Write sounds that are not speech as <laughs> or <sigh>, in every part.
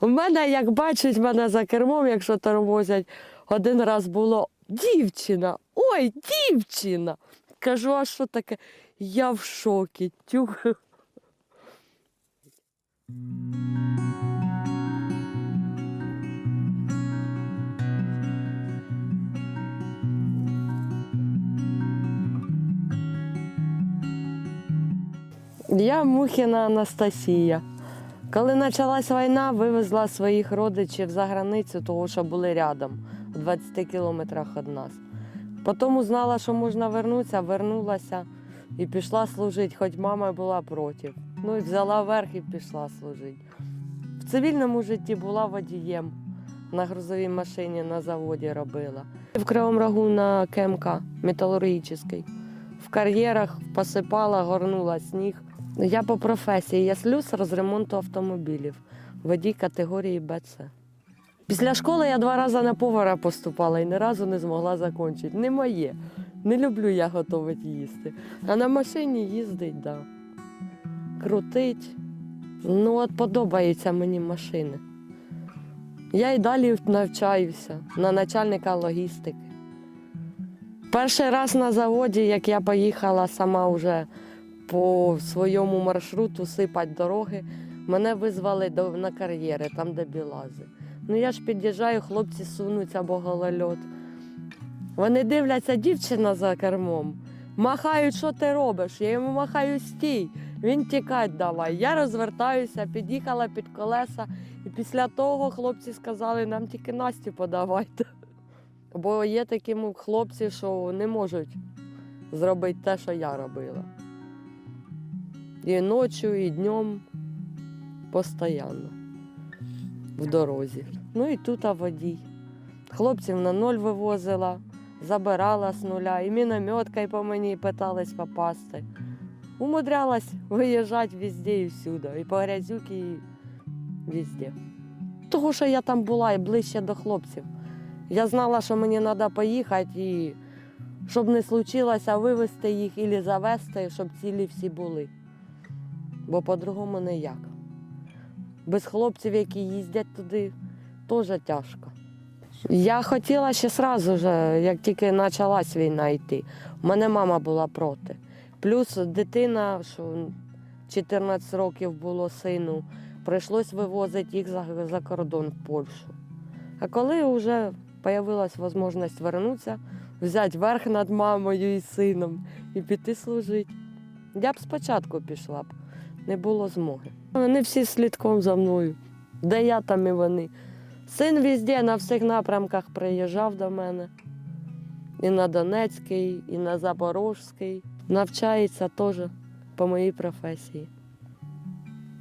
У мене, як бачать мене за кермом, якщо тормозять, один раз було дівчина. Ой, дівчина. Кажу, а що таке? Я в шокі. Тюх. Я Мухіна Анастасія. Коли почалась війна, вивезла своїх родичів за границю, тому що були рядом, у 20 кілометрах від нас. Потім узнала, що можна вернутися, вернулася і пішла служити, хоч мама була проти. Ну і взяла верх і пішла служити. В цивільному житті була водієм. На грузовій машині на заводі робила. В Кривому Рогу на КМК металургічний. В кар'єрах посипала, горнула сніг. Я по професії, я слюсар з ремонту автомобілів, водій категорії БЦ. Після школи я два рази на повара поступала і ні разу не змогла закінчити. Не моє. Не люблю я готувати їсти. А на машині їздить, да. Крутить. Ну, от подобаються мені машини. Я і далі навчаюся на начальника логістики. Перший раз на заводі, як я поїхала сама вже по своєму маршруту сипати дороги, мене визвали до, на кар'єри, там, де білази. Ну я ж під'їжджаю, хлопці сунуться, бо голольот. Вони дивляться, дівчина за кермом. Махають, що ти робиш? Я йому махаю стій. Він тікать давай. Я розвертаюся, під'їхала під колеса, і після того хлопці сказали, нам тільки Насті подавайте. Бо є такі хлопці, що не можуть зробити те, що я робила. І ночі, і днем постійно в дорозі. Ну і тут водій. Хлопців на ноль вивозила, забирала з нуля, і мінометкою по мені питались попасти. Умудрялась виїжджати везде і всюди, і по грязюки, і везде. Того, що я там була і ближче до хлопців. Я знала, що мені треба поїхати і щоб не случилося, вивезти їх або завести, щоб цілі всі були. Бо по-другому ніяк. Без хлопців, які їздять туди, теж тяжко. Я хотіла ще одразу, як тільки почалась війна йти. У мене мама була проти. Плюс дитина, що 14 років було сину, прийшлось вивозити їх за, за кордон в Польщу. А коли вже з'явилася можливість вернутися, взяти верх над мамою і сином і піти служити, я б спочатку пішла б, не було змоги. Вони всі слідком за мною. Де я, там і вони. Син везде на всіх напрямках приїжджав до мене. І на Донецький, і на Запорожський. Навчається теж по моїй професії.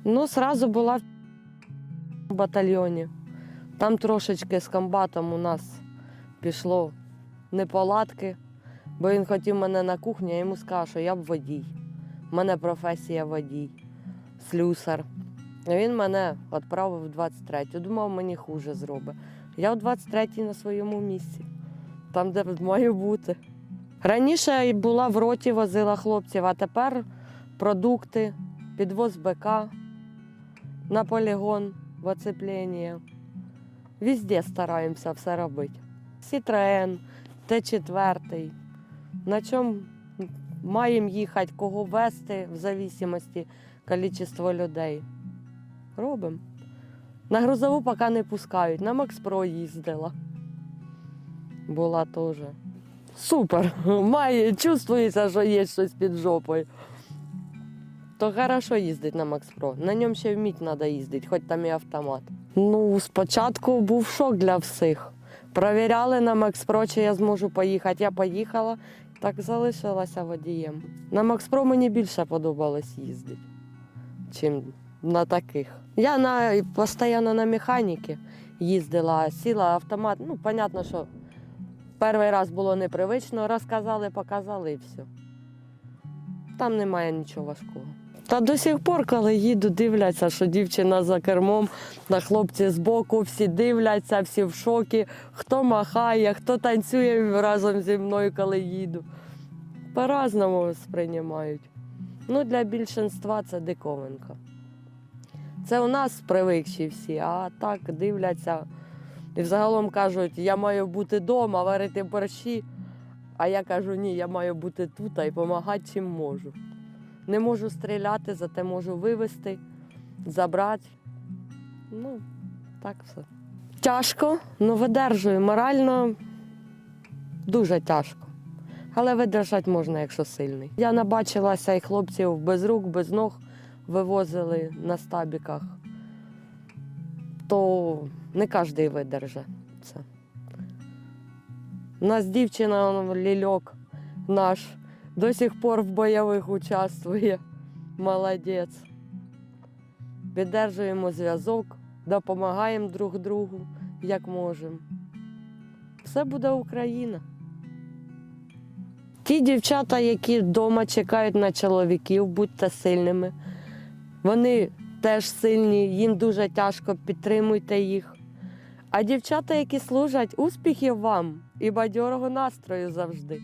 Ну, зразу була в батальйоні. Там трошечки з комбатом у нас пішло неполадки, бо він хотів мене на кухні, я йому сказав, що я б водій. У мене професія водій, слюсар. Він мене відправив в 23-ю. Думав, мені хуже зробить. Я в 23-й на своєму місці, там, де маю бути. Раніше була в роті, возила хлопців, а тепер продукти, підвоз БК на полігон в оцеплення. Везде стараємося все робити. Сітроен, Т4. На чому маємо їхати, кого вести, в зависимості кількість людей. Робимо. На грузову поки не пускають, на Макспро їздила. Була теж. Супер. <laughs> Має, чувствується, що є щось під жопою. То хорошо їздить на Макспро. На ньому ще вміти треба їздити, хоч там і автомат. Ну, спочатку був шок для всіх. Провіряли на Макспро, чи я зможу поїхати. Я поїхала, так залишилася водієм. На Макспро мені більше подобалось їздити, чим на таких. Я на, постійно на механіки їздила, сіла автомат. Ну, понятно, що перший раз було непривично, розказали, показали і все. Там немає нічого важкого. Та до сих пор, коли їду, дивляться, що дівчина за кермом, на хлопці збоку, всі дивляться, всі в шокі, хто махає, хто танцює разом зі мною, коли їду. По-разному сприймають. Ну, для більшинства це диковинка. Це у нас привикші всі, а так дивляться. І взагалом кажуть, я маю бути вдома, варити борщі. А я кажу, ні, я маю бути тут і допомагати чим можу. Не можу стріляти, зате можу вивезти, забрати. Ну, так все. Тяжко, але видержую. Морально дуже тяжко. Але видержати можна, якщо сильний. Я набачилася і хлопців без рук, без ног вивозили на стабіках. То не кожен видержить це. У нас дівчина лільок наш до сих пор в бойових участвує. Молодець. Піддержуємо зв'язок, допомагаємо друг другу, як можемо. Все буде Україна. Ті дівчата, які вдома чекають на чоловіків, будьте сильними. Вони теж сильні, їм дуже тяжко, підтримуйте їх. А дівчата, які служать, успіхів вам і бадьорого настрою завжди.